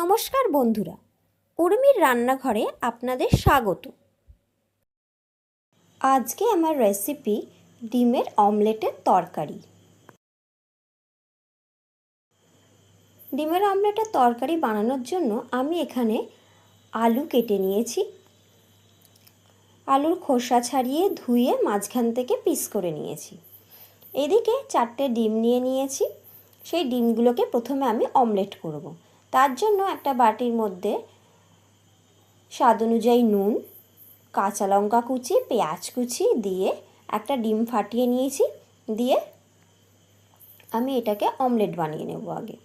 নমস্কার বন্ধুরা, উর্মির রান্নাঘরে আপনাদের স্বাগত। আজকে আমার রেসিপি ডিমের অমলেটের তরকারি। ডিমের অমলেটের তরকারি বানানোর জন্য আমি এখানে আলু কেটে নিয়েছি। আলুর খোসা ছাড়িয়ে ধুয়ে মাঝখান থেকে পিস করে নিয়েছি। এদিকে চারটে ডিম নিয়ে নিয়েছি। সেই ডিমগুলোকে প্রথমে আমি অমলেট করব। তার জন্য একটা বাটির মধ্যে স্বাদ অনুযায়ী নুন, কাঁচা লঙ্কা কুচি, পেঁয়াজ কুচি দিয়ে একটা ডিম ফাটিয়ে নিয়েছি। দিয়ে আমি এটাকে অমলেট বানিয়ে নেব আগে।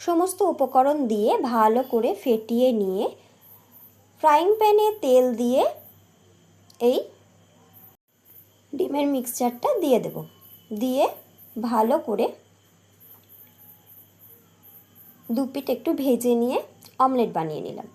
সমস্ত উপকরণ দিয়ে ভালো করে ফেটিয়ে নিয়ে ফ্রাইং প্যানে তেল দিয়ে এই ডিমের মিক্সচারটা দিয়ে দেব। দিয়ে ভালো করে দু পিঠ একটু ভেজে নিয়ে অমলেট বানিয়ে নিলাম।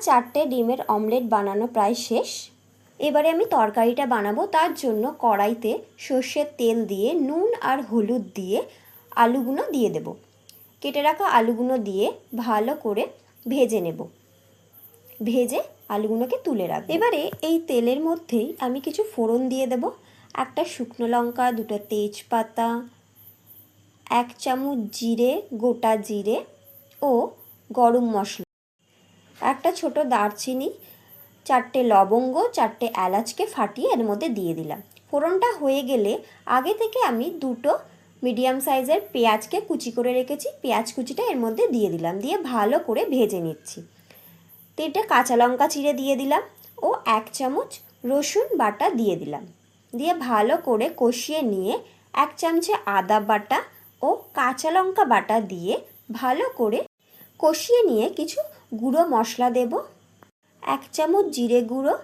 চারটে ডিমের অমলেট বানানো প্রায় শেষ। এবারে আমি তরকারিটা বানাবো, তার জন্য কড়াইতে সর্ষের তেল দিয়ে, নুন আর হলুদ দিয়ে আলুগুলো দিয়ে দেব। কেটে রাখা আলুগুলো দিয়ে ভালো করে ভেজে নেব। ভেজে আলুগুলোকে তুলে রাখব। এবারে এই তেলের মধ্যেই আমি কিছু ফোড়ন দিয়ে দেব। একটা শুকনো লঙ্কা, দুটো তেজপাতা, এক চামচ জিরে, গোটা জিরে ও গরম মশলা। একটা ছোট দারচিনি, চারটে লবঙ্গ, চারটে এলাচকে ফাটিয়ে এর মধ্যে দিয়ে দিলাম। ফোড়নটা হয়ে গেলে আগে থেকে আমি দুটো মিডিয়াম সাইজের পেঁয়াজকে কুচি করে রেখেছি। পেঁয়াজ কুচিটা এর মধ্যে দিয়ে দিলাম, দিয়ে ভালো করে ভেজে নিচ্ছি। তিনটে কাঁচা লঙ্কা চিড়ে দিয়ে দিলাম ও এক চামচ রসুন বাটা দিয়ে দিলাম। দিয়ে ভালো করে কষিয়ে নিয়ে এক চামচে আদা বাটা ও কাঁচা লঙ্কা বাটা দিয়ে ভালো করে কষিয়ে নিয়ে কিছু গুঁড়ো মশলা দেব। এক চামচ জিরে গুঁড়ো,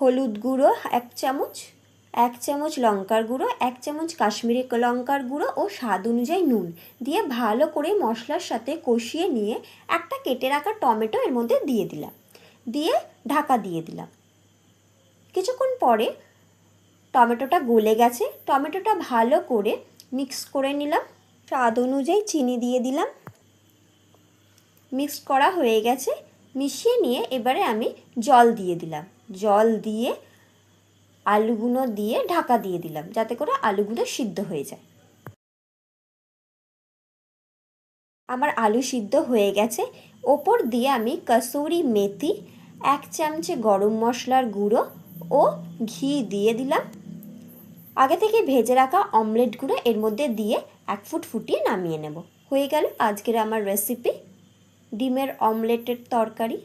হলুদ গুঁড়ো, এক চামচ এক চামচ লঙ্কার গুঁড়ো, এক চামচ কাশ্মীরি লঙ্কার গুঁড়ো ও স্বাদ অনুযায়ী নুন দিয়ে ভালো করে মশলার সাথে কষিয়ে নিয়ে একটা কেটে রাখা টমেটো এর মধ্যে দিয়ে দিলাম। দিয়ে ঢাকা দিয়ে দিলাম। কিছুক্ষণ পরে টমেটোটা গলে গেছে। টমেটোটা ভালো করে মিক্স করে নিলাম। স্বাদ অনুযায়ী চিনি দিয়ে দিলাম। মিক্সড করা হয়ে গেছে, মিশিয়ে নিয়ে এবারে আমি জল দিয়ে দিলাম। জল দিয়ে আলুগুলো দিয়ে ঢাকা দিয়ে দিলাম, যাতে করে আলুগুলো সিদ্ধ হয়ে যায়। আমার আলু সিদ্ধ হয়ে গেছে। ওপর দিয়ে আমি কসুরি মেথি, এক চামচে গরম মশলার গুঁড়ো ও ঘি দিয়ে দিলাম। আগে থেকে ভেজে রাখা অমলেটগুলো এর মধ্যে দিয়ে এক ফুট ফুটিয়ে নামিয়ে নেব। হয়ে গেল আজকের আমার রেসিপি ডিমের অমলেটের তরকারি